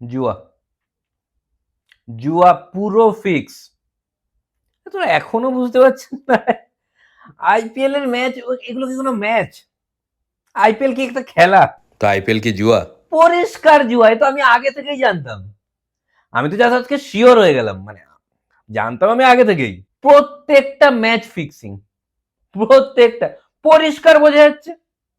জুয়া। জুয়া পুরো ফিক্স তোরা এখনও বুঝতে পারছেন না? আইপিএল এর ম্যাচ এগুলো কি কোনো ম্যাচ আইপিএল কি একটা খেলা? তো আইপিএল কি জুয়া? পরিষ্কার জুয়া তো আমি আগে থেকেই জানতাম। আমি তো জাস্ট আজকে শিওর হয়ে গেলাম মানে জানতাম আমি আগে থেকেই। প্রত্যেকটা ম্যাচ ফিক্সিং প্রত্যেকটা। পরিষ্কার বোঝা যাচ্ছে?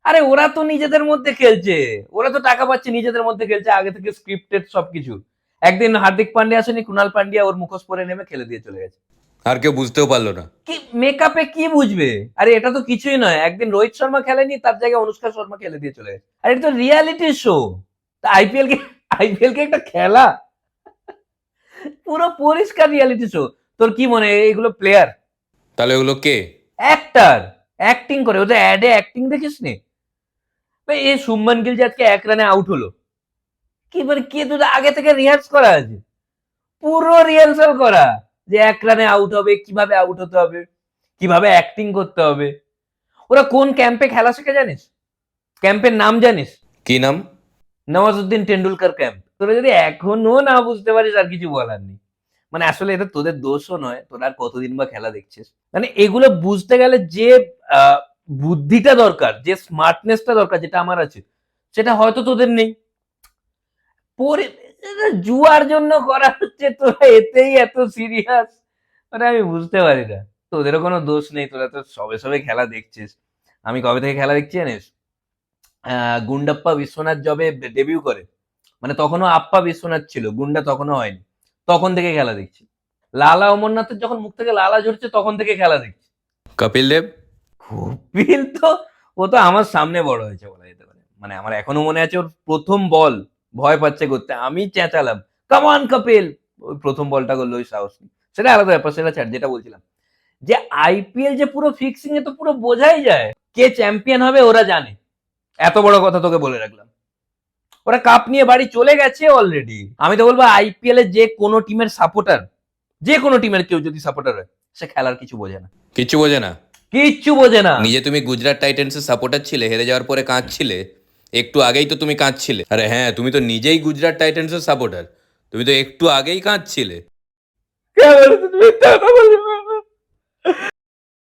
আরে ওরা তো নিজেদের মধ্যে খেলছে। ওরা তো টাকা পাচ্ছে নিজেদের মধ্যে খেলছে আগে থেকে স্ক্রিপ্টেড সবকিছু। একদিন হার্দিক পান্ডিয়া আসেনি কুনাল পান্ডিয়া ওর মুখোশ পরে নেমে খেলে দিয়ে চলে গেছে। আর কেউ বুঝতেও পারল না। কি মেকআপে কি বুঝবে? আরে এটা তো কিছুই নয়। একদিন রোহিত শর্মা খেলেনি তার জায়গায় অনুষ্কা শর্মা খেলে দিয়ে চলে গেছে। আর এটা তো রিয়ালিটি শো আইপিএল কে আইপিএল কে একটা খেলা? পুরো পরিষ্কার রিয়ালিটি শো তোর কি মনে হয় এগুলো প্লেয়ার তাহলে ওগুলো কে? অ্যাক্টার অ্যাক্টিং করে। ওদের অ্যাডে অ্যাক্টিং দেখিস নি এই শুভমান গিল যে আজকে এক রানে আউট হলো। কি মানে কে তো আগে থেকে রিহার্স করা আছে? পুরো রিহার্সাল করা যে এক রানে আউট হবে কীভাবে আউট হতে হবে কীভাবে অ্যাক্টিং করতে হবে। ওরা কোন ক্যাম্পে খেলা শেখে জানিস? ক্যাম্পের নাম জানিস? কি নাম? নওয়াজুদ্দিন টেন্ডুলকার ক্যাম্প তোরা যদি এখনও না বুঝতে পারিস আর কিছু বলার নেই। মানে আসলে এটা তোদের দোষও নয় তোরা আর কতদিন বা খেলা দেখছিস? মানে এগুলো বুঝতে গেলে যে আহ, বুদ্ধিটা দরকার, যে স্মার্টনেসটা দরকার যেটা আমার আছে, সেটা হয়তো তোদের নেই। পরে জুয়ার জন্য করা হচ্ছে তোরা এতেই এত সিরিয়াস মানে আমি বুঝতে পারি না। তোদেরও কোনো দোষ নেই, তোরা তো সবে সবে খেলা দেখছিস। আমি কবে থেকে খেলা দেখছি জানিস? গুন্ডাপ্পা বিশ্বনাথ জবে ডেবিউ করে। মানে তখনও আপ্পা বিশ্বনাথ ছিল, গুন্ডা তখনও হয়নি। তখন থেকে খেলা দেখছি। লালা অমরনাথের যখন মুখ থেকে লালা ঝরছে, তখন থেকে খেলা দেখছি। কপিল দেব? কপিল তো, ও তো আমার সামনে বড় হয়েছে বলা যেতে পারে। মানে আমার এখনও মনে আছে ওর প্রথম বল, ভয় পাচ্ছে করতে। আমি চেঁচালাম কামান কপিল! ওই প্রথম বলটা করল ওই সাহস সেটা আলাদা ব্যাপার, সেটা ছাড়, যেটা বলছিলাম। যে আইপিএল যে পুরো ফিক্সিং এ তো পুরো বোঝাই যায়, কে চ্যাম্পিয়ন হবে ওরা জানে। এত বড় কথা তোকে বলে রাখলাম। ওরা কাপ নিয়ে বাড়ি চলে গেছে অলরেডি আমি তো বলব আইপিএল এর যে কোনো টিমের সাপোর্টার যে কোনো টিমের কেউ যদি সাপোর্টার হয়, সে খেলার কিছু বোঝে না। কিছু বোঝে না। কিচ্ছু বোঝে না। নিজে তুমি গুজরাট টাইটেন্সের সাপোর্টার ছিলে হেরে যাওয়ার পরে কাঁদছিলে? একটু আগেই তো তুমি কাঁদছিলে। আরে হ্যাঁ তুমি তো নিজেই গুজরাট টাইটেন্সের সাপোর্টার তুমি তো একটু আগেই কাঁদছিলে।